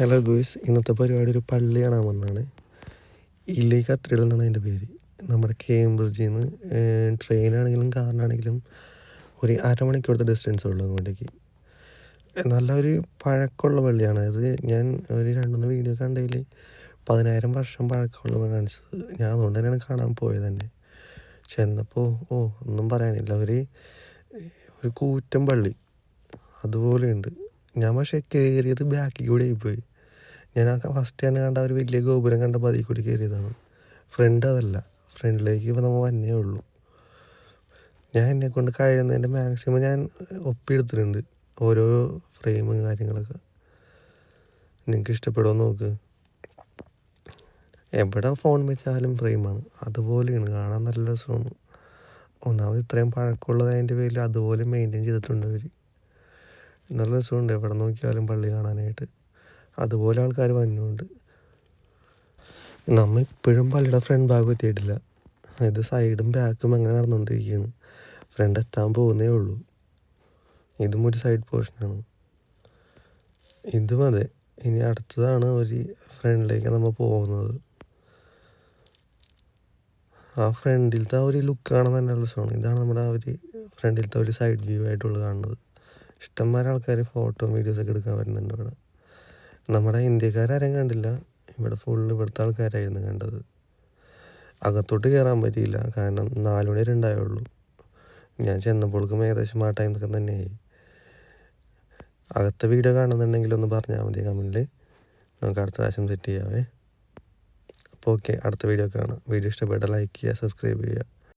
Hello ഗോയ്സ് ഇന്നത്തെ പരിപാടി ഒരു പള്ളി കാണാൻ വന്നതാണ്. ഇല്ലേ കത്രികൾ എന്നാണ് അതിന്റെ പേര്. നമ്മുടെ കേംബ്രിഡ്ജിൽ നിന്ന് ട്രെയിനാണെങ്കിലും കാറിനാണെങ്കിലും ഒരു അരമണിക്കൂറത്തെ ഡിസ്റ്റൻസ് ഉള്ളൂ അങ്ങോട്ടേക്ക്. നല്ലൊരു പഴക്കമുള്ള പള്ളിയാണ്. അത് ഞാൻ ഒരു രണ്ടുമൂന്ന് വീഡിയോ കണ്ടതിൽ പതിനായിരം വർഷം പഴക്കമുള്ളതാണ് കാണിച്ചത്. ഞാൻ അതുകൊണ്ട് തന്നെയാണ് കാണാൻ പോയത് തന്നെ ചെന്നപ്പോൾ ഓ ഒന്നും പറയാനില്ല. ഒരു ഒരു കൂറ്റൻ പള്ളി. അതുപോലെയുണ്ട്. ഞാൻ പക്ഷേ കയറിയത് ബാക്കിൽ കൂടെ ആയിപ്പോയി ഞാൻ ആ ഫസ്റ്റ് തന്നെ കണ്ട ഒരു വലിയ ഗോപുരം കണ്ടപ്പോൾ അതിൽ കൂടി കയറിയതാണ് ഫ്രണ്ട് അതല്ല. ഫ്രണ്ടിലേക്ക് ഇപ്പോൾ നമ്മൾ വന്നേ ഉള്ളൂ. ഞാൻ എന്നെ കൊണ്ട് കഴിയുന്നതിന്റെ മാക്സിമം ഞാൻ ഒപ്പിയെടുത്തിട്ടുണ്ട്. ഓരോ ഫ്രെയിമും കാര്യങ്ങളൊക്കെ. നിങ്ങൾക്ക് ഇഷ്ടപ്പെടുമോ നോക്ക്. എവിടെ ഫോൺ വെച്ചാലും ഫ്രെയിമാണ് അതുപോലെയാണ്. കാണാൻ നല്ല രസമാണ്. ഒന്നാമത് ഇത്രയും പഴക്കമുള്ളത് അതിന്റെ പേരിൽ അതുപോലെ മെയിന്റെയിൻ ചെയ്തിട്ടുണ്ട് അവർ നല്ല രസമുണ്ട് എവിടെ നോക്കിയാലും പള്ളി കാണാനായിട്ട്. അതുപോലെ ആൾക്കാർ വന്നുണ്ട് നമ്മൾ ഇപ്പോഴും പള്ളിയുടെ ഫ്രണ്ട് ഭാഗം എത്തിയിട്ടില്ല. ഇത് സൈഡും ബാക്കും അങ്ങനെ നടന്നുകൊണ്ടിരിക്കുകയാണ്. ഫ്രണ്ട് എത്താൻ പോകുന്നേ ഉള്ളൂ. ഇതും ഒരു സൈഡ് പോർഷനാണ് ഇതും അതെ. ഇനി അടുത്തതാണ് ഒരു ഫ്രണ്ടിലേക്ക് നമ്മൾ പോകുന്നത്. ആ ഫ്രണ്ടിലത്തെ ആ ഒരു ലുക്ക് കാണാൻ തന്നെ രസമാണ്. ഇതാണ് നമ്മുടെ ആ ഒരു ഫ്രണ്ടിലത്തെ ഒരു സൈഡ് വ്യൂ ആയിട്ടുള്ളത് കാണുന്നത്. ഇഷ്ടംമാരെ ആൾക്കാർ ഫോട്ടോ വീഡിയോസ് ഒക്കെ എടുക്കാൻ വരുന്നുണ്ട് ഇവിടെ. നമ്മുടെ ഇന്ത്യക്കാരും കണ്ടില്ല. ഇവിടെ ഫുള്ള് ഇവിടുത്തെ ആൾക്കാരായിരുന്നു കണ്ടത്. അകത്തോട്ട് കയറാൻ പറ്റിയില്ല. കാരണം നാല് വരെ ഉണ്ടായുള്ളൂ. ഞാൻ ചെന്നപ്പോഴേക്കും ഏകദേശം ആ ടൈമൊക്കെ തന്നെയായി. അകത്തെ വീഡിയോ കാണുന്നുണ്ടെങ്കിൽ ഒന്ന് പറഞ്ഞാൽ മതി കമന്റിൽ നമുക്ക് അടുത്ത പ്രാവശ്യം സെറ്റ് ചെയ്യാവേ. അപ്പോൾ ഓക്കെ അടുത്ത വീഡിയോ കാണാം. വീഡിയോ ഇഷ്ടപ്പെട്ടാൽ ലൈക്ക് ചെയ്യുക സബ്സ്ക്രൈബ് ചെയ്യുക.